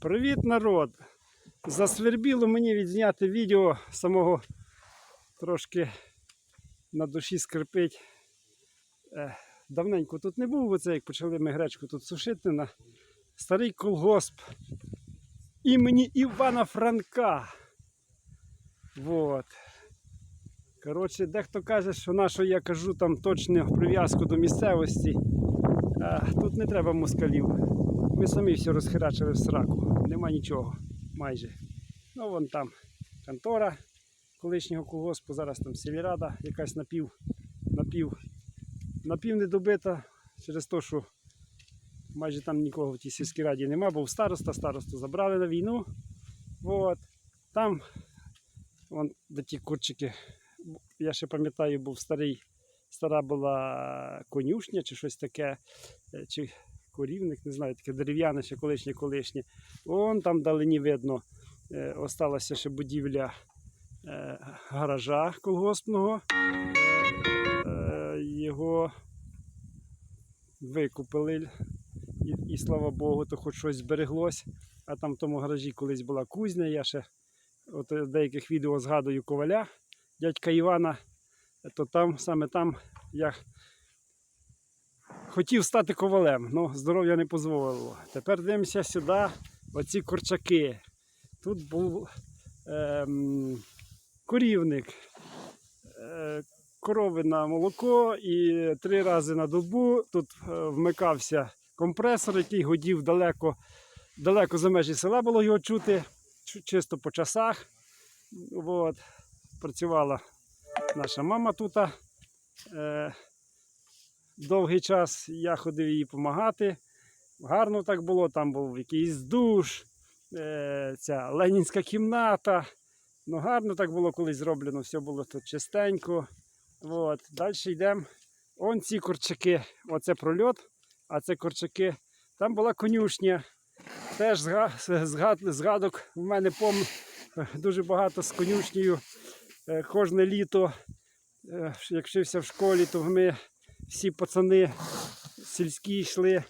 Привіт, народ! Засвербіло мені відзняти відео самого трошки на душі скрипить. Е, Давненько тут не був, оце як почали ми гречку тут сушити на старий колгосп імені Івана Франка. Вот. Коротше, дехто каже, що на що я кажу там точну прив'язку до місцевості. А, тут не треба москалів. Ми самі все розхерачили в сраку. Нема нічого майже. Ну вон там контора колишнього колгоспу, зараз там сільрада якась напів, напів, напів недобита через те, що майже там нікого в тій сільській раді нема, був староста, старосту забрали на війну. От. Там вон, де ті курчики, я ще пам'ятаю, був старий, стара була конюшня чи щось таке, е, чи корівник, не знаю, таке дерев'яне ще колишнє колишнє. Вон там далині видно, е, осталася ще будівля е, гаража колгоспного. Е, його викупили. І, і слава Богу, то хоч щось збереглось. А там в тому гаражі колись була кузня. Я ще от деяких відео згадую коваля, дядька Івана. То там, саме там я хотів стати ковалем, але здоров'я не дозволило. Тепер дивимося сюди, оці корчаки. Тут був ем, корівник, е, корови на молоко і три рази на добу. Тут е, вмикався компресор, який годів далеко, далеко за межі села було його чути, чисто по часах. От. Працювала наша мама тут. Е, довгий час я ходив їй допомагати. Гарно так було, там був якийсь душ, е, ця ленінська кімната. Ну, гарно так було колись зроблено, все було тут чистенько. От. Далі йдемо. Он ці корчаки, оце прольот, а це корчаки. Там була конюшня. Теж згад, згадок в мене пом... дуже багато з конюшнею. Е, Кожне літо, е, як вчився в школі, то ми всі пацани сільські йшли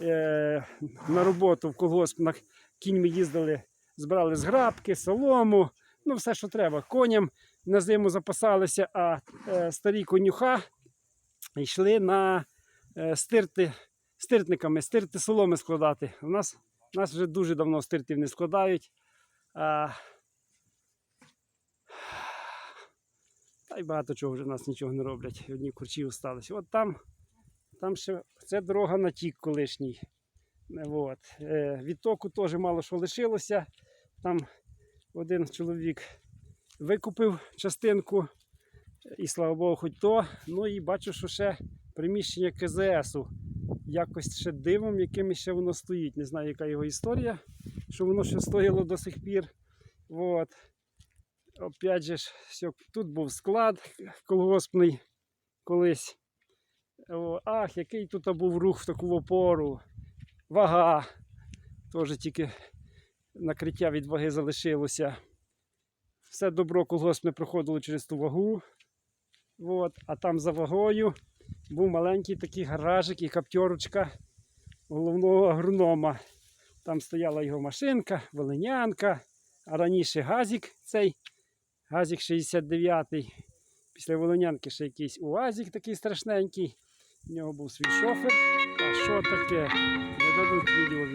е, на роботу в колгосп, на кіньми їздили, збирали зграбки, солому, ну все, що треба. Коням на зиму запасалися, а е, старі конюха йшли на е, стирти, стиртниками, стирти соломи складати. У нас, нас вже дуже давно стиртів не складають. А, та й багато чого вже в нас нічого не роблять. Одні курчі осталися. От там, там ще це дорога на тік колишній. От. Е, відтоку теж мало що лишилося. Там один чоловік викупив частинку, і слава Богу, хоч то. Ну і бачу, що ще приміщення КЗСу. Якось ще дивом, яким ще воно стоїть. Не знаю, яка його історія, що воно ще стояло до сих пір. От. Опять же, все, тут був склад колгоспний колись. Ах, який тут був рух в таку опору. Вага. Теж тільки накриття від ваги залишилося. Все добро колгоспне проходило через ту вагу. От. А там за вагою був маленький такий гаражик і каптерочка головного агронома. Там стояла його машинка, волинянка, а раніше газік цей, газік 69-й. Після Волонянки ще якийсь уазік такий страшненький. У нього був свій шофер. А що таке? Не дадуть відео